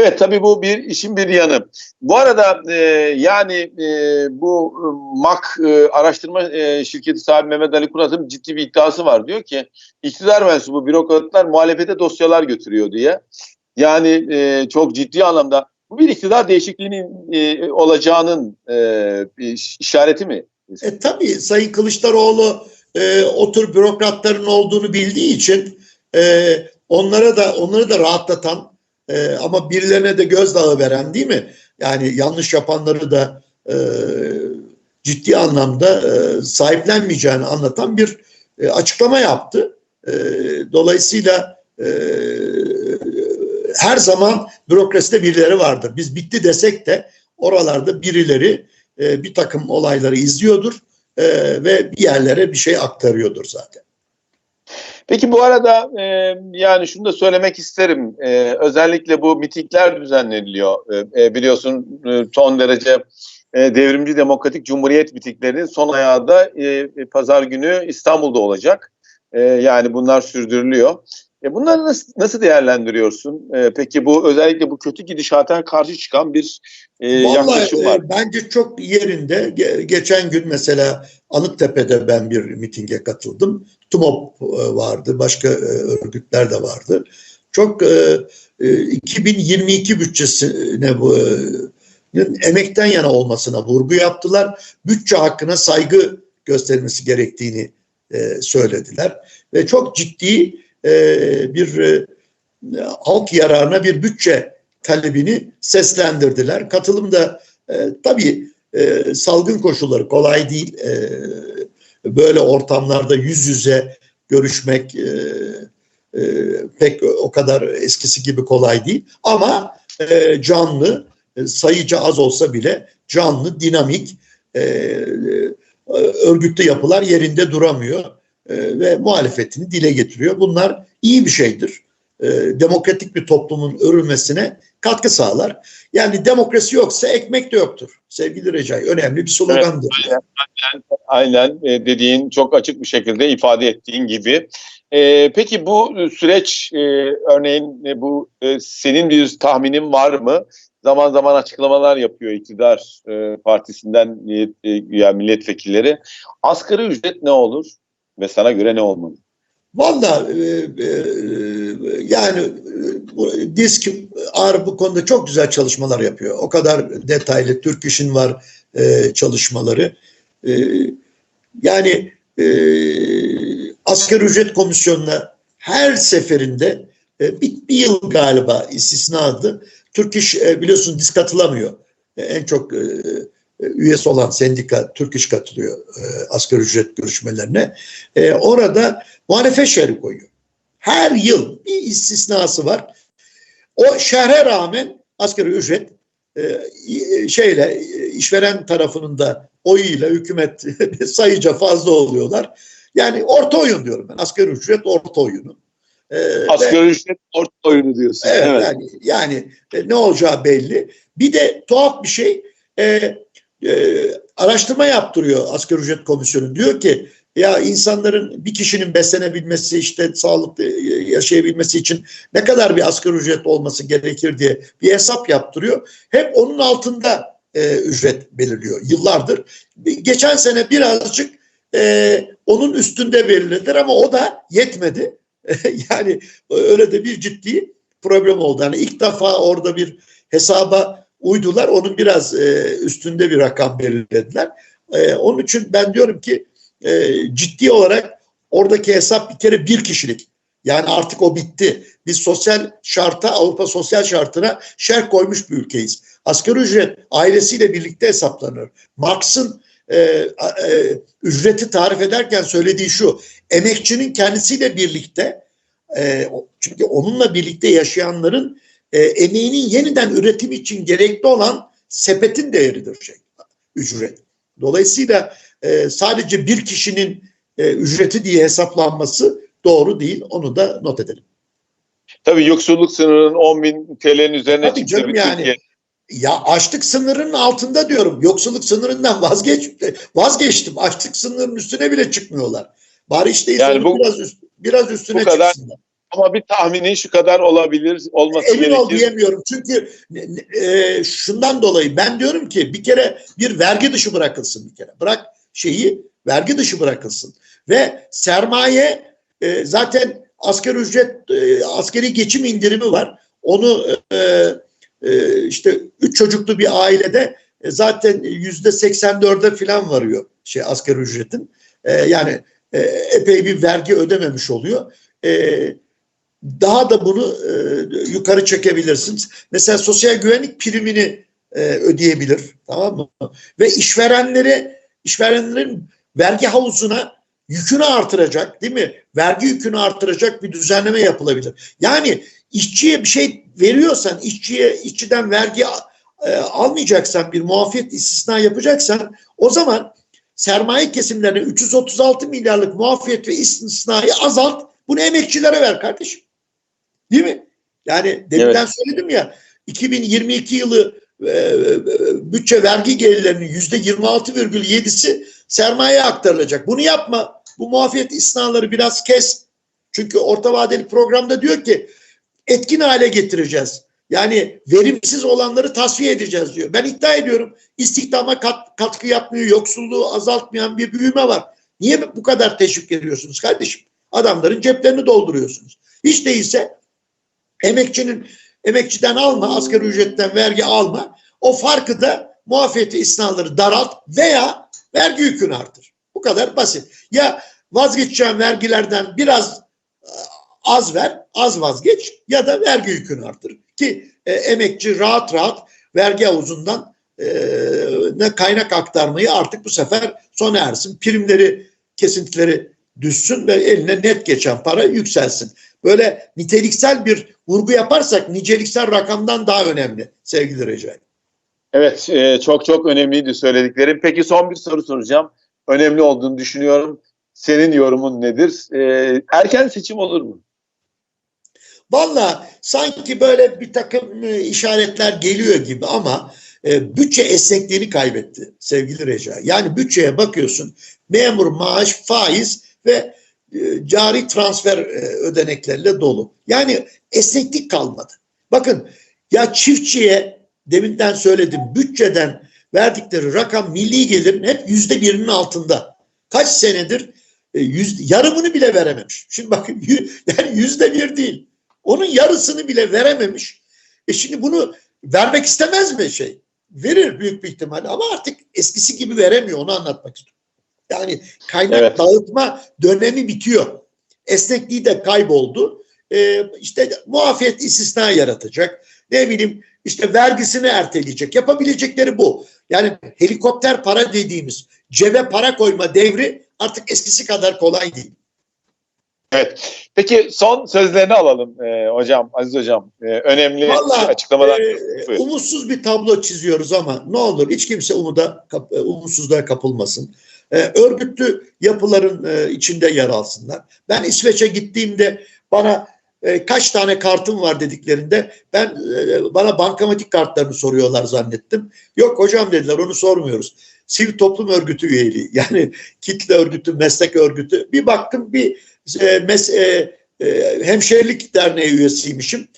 Evet tabii bu bir işin bir yanı. Bu arada e, yani e, bu e, MAK e, araştırma e, şirketi sahibi Mehmet Ali Kurat'ın ciddi bir iddiası var. Diyor ki iktidar mensubu bürokratlar muhalefete dosyalar götürüyor diye. Yani e, çok ciddi anlamda bu bir iktidar değişikliğinin e, olacağının e, işareti mi? E, tabii Sayın Kılıçdaroğlu e, o tür bürokratların olduğunu bildiği için e, onlara da onları da rahatlatan e, ama birilerine de gözdağı veren değil mi? Yani yanlış yapanları da e, ciddi anlamda e, sahiplenmeyeceğini anlatan bir e, açıklama yaptı. E, dolayısıyla e, her zaman bürokraside birileri vardır. Biz bitti desek de oralarda birileri e, bir takım olayları izliyordur e, ve bir yerlere bir şey aktarıyordur zaten. Peki bu arada e, yani şunu da söylemek isterim. E, özellikle bu mitingler düzenleniliyor. E, e, biliyorsun e, son derece e, devrimci demokratik cumhuriyet mitinglerinin son ayağı da e, pazar günü İstanbul'da olacak. E, yani bunlar sürdürülüyor. E, bunları nasıl, nasıl değerlendiriyorsun? E, peki bu özellikle bu kötü gidişata karşı çıkan bir e, Vallahi, yaklaşım var. e, bence çok yerinde. Ge- geçen gün mesela Anıttepe'de ben bir mitinge katıldım. TUMOP e, vardı, başka e, örgütler de vardı. Çok e, e, 2022 bütçesine bu emekten yana olmasına vurgu yaptılar. Bütçe hakkına saygı gösterilmesi gerektiğini söylediler ve çok ciddi bir halk yararına bir bütçe talebini seslendirdiler. Katılım da tabii e, salgın koşulları kolay değil. E, böyle ortamlarda yüz yüze görüşmek e, e, pek o kadar eskisi gibi kolay değil. Ama e, canlı, e, sayıca az olsa bile canlı, dinamik, e, e, örgütlü yapılar yerinde duramıyor e, ve muhalefetini dile getiriyor. Bunlar iyi bir şeydir. E, demokratik bir toplumun örülmesine katkı sağlar. Yani demokrasi yoksa ekmek de yoktur. Sevgili Recai önemli bir slogandır. Aynen e, dediğin çok açık bir şekilde ifade ettiğin gibi. E, peki bu süreç e, örneğin e, bu e, senin bir tahminin var mı? Zaman zaman açıklamalar yapıyor iktidar e, partisinden e, yani milletvekilleri. Asgari ücret ne olur ve sana göre ne olmalı? Valla e, e, yani e, bu, disk ağır bu konuda çok güzel çalışmalar yapıyor. O kadar detaylı Türk İş'in var çalışmaları. Yani e, asgari ücret komisyonuna her seferinde bir, bir yıl galiba istisnadı. Türk İş biliyorsunuz disk katılamıyor. En çok üyesi olan sendika Türk İş katılıyor e, asgari ücret görüşmelerine. Orada muhalefet şerhi koyuyor. Her yıl bir istisnası var. O şerhe rağmen asgari ücret e, şeyle işveren tarafının da oyuyla hükümet sayıca fazla oluyorlar. Yani orta oyun diyorum ben. Asgari ücret orta oyunu. Ee, asgari ücret orta oyunu diyorsun. Evet, evet. Yani, yani e, ne olacağı belli. Bir de tuhaf bir şey e, e, araştırma yaptırıyor asgari ücret komisyonu. Diyor ki ya insanların bir kişinin beslenebilmesi işte sağlıklı yaşayabilmesi için ne kadar bir asgari ücret olması gerekir diye bir hesap yaptırıyor. Hep onun altında e, ücret belirliyor yıllardır. Geçen sene birazcık e, onun üstünde belirlediler ama o da yetmedi. yani öyle de bir ciddi problem oldu. Yani ilk defa orada bir hesaba uydular. Onun biraz e, üstünde bir rakam belirlediler. E, onun için ben diyorum ki e, ciddi olarak oradaki hesap bir kere bir kişilik. Yani artık o bitti. Biz sosyal şarta, Avrupa sosyal şartına şerh koymuş bir ülkeyiz. Asgari ücret ailesiyle birlikte hesaplanır. Marx'ın e, e, ücreti tarif ederken söylediği şu. Emekçinin kendisiyle birlikte e, çünkü onunla birlikte yaşayanların e, emeğinin yeniden üretim için gerekli olan sepetin değeridir şey, ücret. Dolayısıyla e, sadece bir kişinin e, ücreti diye hesaplanması doğru değil. Onu da not edelim. Tabii yoksulluk sınırının 10 bin TL'nin üzerine Tabii çıktı. Canım yani, Türkiye. Ya açlık sınırının altında diyorum. Yoksulluk sınırından vazgeç, vazgeçtim. Açlık sınırının üstüne bile çıkmıyorlar. Bari işte yani bu, biraz, üst, biraz üstüne bu kadar, çıksınlar. Ama bir tahmini şu kadar olabilir, olması Emin gerekir. ol diyemiyorum. Çünkü e, şundan dolayı ben diyorum ki bir kere bir vergi dışı bırakılsın bir kere. Bırak şeyi vergi dışı bırakılsın. Ve sermaye e, zaten asgari ücret e, askeri geçim indirimi var. Onu e, e, işte üç çocuklu bir ailede e, zaten yüzde 84'e falan varıyor şey asgari ücretin. E, yani e, epey bir vergi ödememiş oluyor. E, daha da bunu e, yukarı çekebilirsiniz. Mesela sosyal güvenlik primini e, ödeyebilir. Tamam mı? Ve işverenleri işverenlerin vergi havuzuna yükünü artıracak değil mi? Vergi yükünü artıracak bir düzenleme yapılabilir. Yani işçiye bir şey veriyorsan, işçiye işçiden vergi e, almayacaksan, bir muafiyet istisna yapacaksan o zaman sermaye kesimlerine 336 milyarlık muafiyet ve istisnayı azalt. Bunu emekçilere ver kardeşim. Değil mi? Yani deminden Evet. söyledim ya 2022 yılı bütçe vergi gelirlerinin yüzde 26,7'si sermayeye aktarılacak. Bunu yapma. Bu muafiyet istisnaları biraz kes. Çünkü orta vadeli programda diyor ki etkin hale getireceğiz. Yani verimsiz olanları tasfiye edeceğiz diyor. Ben iddia ediyorum istihdama kat- katkı yapmıyor, yoksulluğu azaltmayan bir büyüme var. Niye bu kadar teşvik ediyorsunuz kardeşim? Adamların ceplerini dolduruyorsunuz. Hiç değilse emekçinin emekçiden alma, asgari ücretten vergi alma. O farkı da muafiyeti isnaları daralt veya vergi yükünü artır. Bu kadar basit. Ya vazgeçeceğin vergilerden biraz e, az ver, az vazgeç ya da vergi yükünü artır. Ki e, emekçi rahat rahat vergi havuzundan e, ne kaynak aktarmayı artık bu sefer sona ersin. Primleri, kesintileri düşsün ve eline net geçen para yükselsin. Böyle niteliksel bir vurgu yaparsak niceliksel rakamdan daha önemli sevgili Recai. Evet, e, çok çok önemliydi söylediklerim. Peki son bir soru soracağım. Önemli olduğunu düşünüyorum. Senin yorumun nedir? E, erken seçim olur mu? Valla sanki böyle bir takım e, işaretler geliyor gibi ama e, bütçe esnekliğini kaybetti sevgili Recai. Yani bütçeye bakıyorsun memur maaş, faiz ve e, cari transfer e, ödenekleriyle dolu. Yani esneklik kalmadı. Bakın ya çiftçiye deminden söyledim bütçeden verdikleri rakam milli gelirin hep yüzde birinin altında. Kaç senedir e, yüz, yarımını bile verememiş. Şimdi bakın yani yüzde bir değil. Onun yarısını bile verememiş. E şimdi bunu vermek istemez mi şey? Verir büyük bir ihtimalle ama artık eskisi gibi veremiyor onu anlatmak istiyorum. Yani kaynak Evet. dağıtma dönemi bitiyor. Esnekliği de kayboldu. Ee, işte muafiyet istisna yaratacak. Ne bileyim işte vergisini erteleyecek. Yapabilecekleri bu. Yani helikopter para dediğimiz cebe para koyma devri artık eskisi kadar kolay değil. Peki son sözlerini alalım e, hocam, Aziz hocam. E, önemli Vallahi, açıklamalar. Buyurun. umutsuz bir tablo çiziyoruz ama ne olur hiç kimse umuda e, umutsuzluğa kapılmasın. Ee, örgütlü yapıların e, içinde yer alsınlar. Ben İsveç'e gittiğimde bana e, kaç tane kartım var dediklerinde ben e, bana bankamatik kartlarını soruyorlar zannettim. Yok hocam dediler onu sormuyoruz. Sivil toplum örgütü üyeliği yani kitle örgütü, meslek örgütü. Bir baktım bir e, mes, e, derneği üyesiymişim.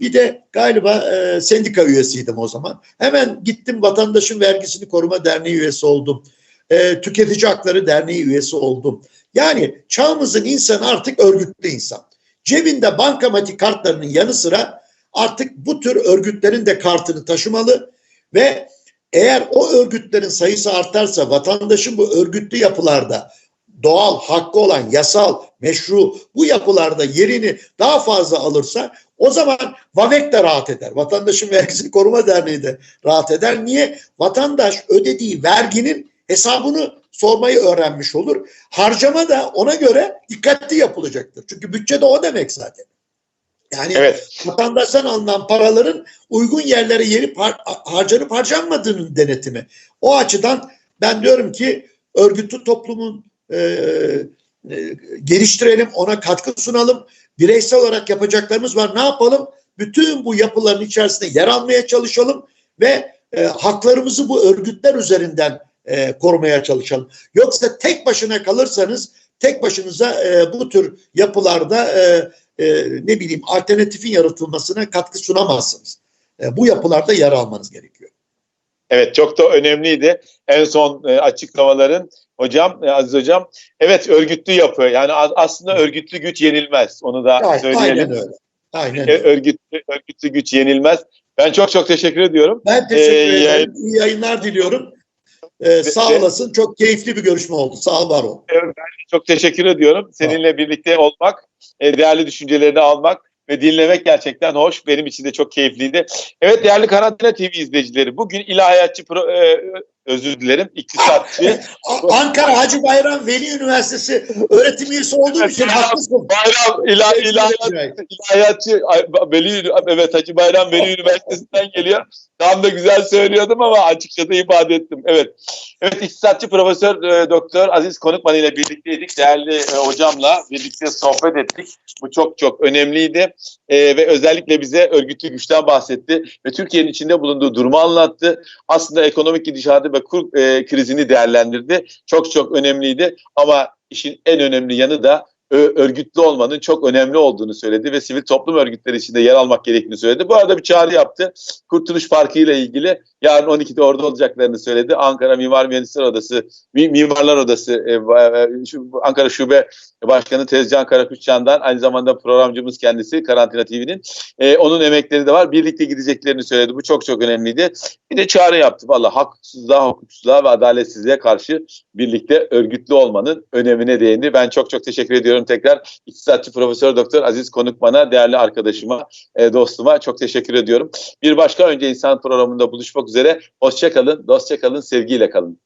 Bir de galiba sendika üyesiydim o zaman. Hemen gittim Vatandaşın Vergisini Koruma Derneği üyesi oldum. Ee, Tüketici Hakları Derneği üyesi oldum. Yani çağımızın insanı artık örgütlü insan. Cebinde bankamatik kartlarının yanı sıra artık bu tür örgütlerin de kartını taşımalı ve eğer o örgütlerin sayısı artarsa vatandaşın bu örgütlü yapılarda doğal, hakkı olan, yasal, meşru bu yapılarda yerini daha fazla alırsa o zaman VAVEK de rahat eder. Vatandaşın Vergisini Koruma Derneği de rahat eder. Niye? Vatandaş ödediği verginin hesabını sormayı öğrenmiş olur. Harcama da ona göre dikkatli yapılacaktır. Çünkü bütçe de o demek zaten. Yani Evet, vatandaştan alınan paraların uygun yerlere yerip har- harcanıp harcanmadığının denetimi. O açıdan ben diyorum ki örgütlü toplumun e, e, geliştirelim, ona katkı sunalım. Bireysel olarak yapacaklarımız var. Ne yapalım? Bütün bu yapıların içerisinde yer almaya çalışalım ve e, haklarımızı bu örgütler üzerinden e, korumaya çalışalım. Yoksa tek başına kalırsanız tek başınıza e, bu tür yapılarda e, e, ne bileyim alternatifin yaratılmasına katkı sunamazsınız. E, bu yapılarda yer almanız gerekiyor. Evet çok da önemliydi. En son e, açıklamaların hocam e, Aziz hocam. Evet örgütlü yapı. Yani aslında örgütlü güç yenilmez. Onu da Aynen, söyleyelim. aynen öyle. Aynen E, öyle. örgütlü, örgütlü güç yenilmez. Ben çok çok teşekkür ediyorum. Ben teşekkür Ee, ederim. İyi yayınlar diliyorum. Ee, sağ olasın. Çok keyifli bir görüşme oldu. Sağ ol, var ol. Evet, ben çok teşekkür ediyorum. Seninle birlikte olmak, e, değerli düşüncelerini almak ve dinlemek gerçekten hoş. Benim için de çok keyifliydi. Evet değerli Karantina TV izleyicileri. Bugün ilahiyatçı, pro, e, özür dilerim, iktisatçı, Ankara Hacı Bayram Veli Üniversitesi öğretim üyesi olduğum için haklısın. Bayram, ilah, ilahiyat, ilahiyatçı, Veli, evet Hacı Bayram Veli Üniversitesi'nden geliyor. Tam da güzel söylüyordum ama açıkça da ifade ettim. Evet. Evet iktisatçı Profesör e, Doktor Aziz Konukman ile birlikteydik. Değerli e, hocamla birlikte sohbet ettik. Bu çok çok önemliydi. E, ve özellikle bize örgütlü güçten bahsetti ve Türkiye'nin içinde bulunduğu durumu anlattı. Aslında ekonomik gidişatı ve kur e, krizini değerlendirdi. Çok çok önemliydi ama işin en önemli yanı da örgütlü olmanın çok önemli olduğunu söyledi ve sivil toplum örgütleri içinde yer almak gerektiğini söyledi. Bu arada bir çağrı yaptı. Kurtuluş Parkı ile ilgili yarın 12'de orada olacaklarını söyledi. Ankara Mimar Mühendisler Odası, Mi- Mimarlar Odası, e, e, Ankara Şube Başkanı Tezcan Karakuşçan'dan aynı zamanda programcımız kendisi Karantina TV'nin. E, onun emekleri de var. Birlikte gideceklerini söyledi. Bu çok çok önemliydi. Bir de çağrı yaptı. Valla haksızlığa, hukuksuzluğa ve adaletsizliğe karşı birlikte örgütlü olmanın önemine değindi. Ben çok çok teşekkür ediyorum tekrar İktisatçı Profesör Doktor Aziz Konukman'a, değerli arkadaşıma, e, dostuma çok teşekkür ediyorum. Bir başka Önce İnsan programında buluşmak üzere. Hoşça kalın, dostça kalın, sevgiyle kalın.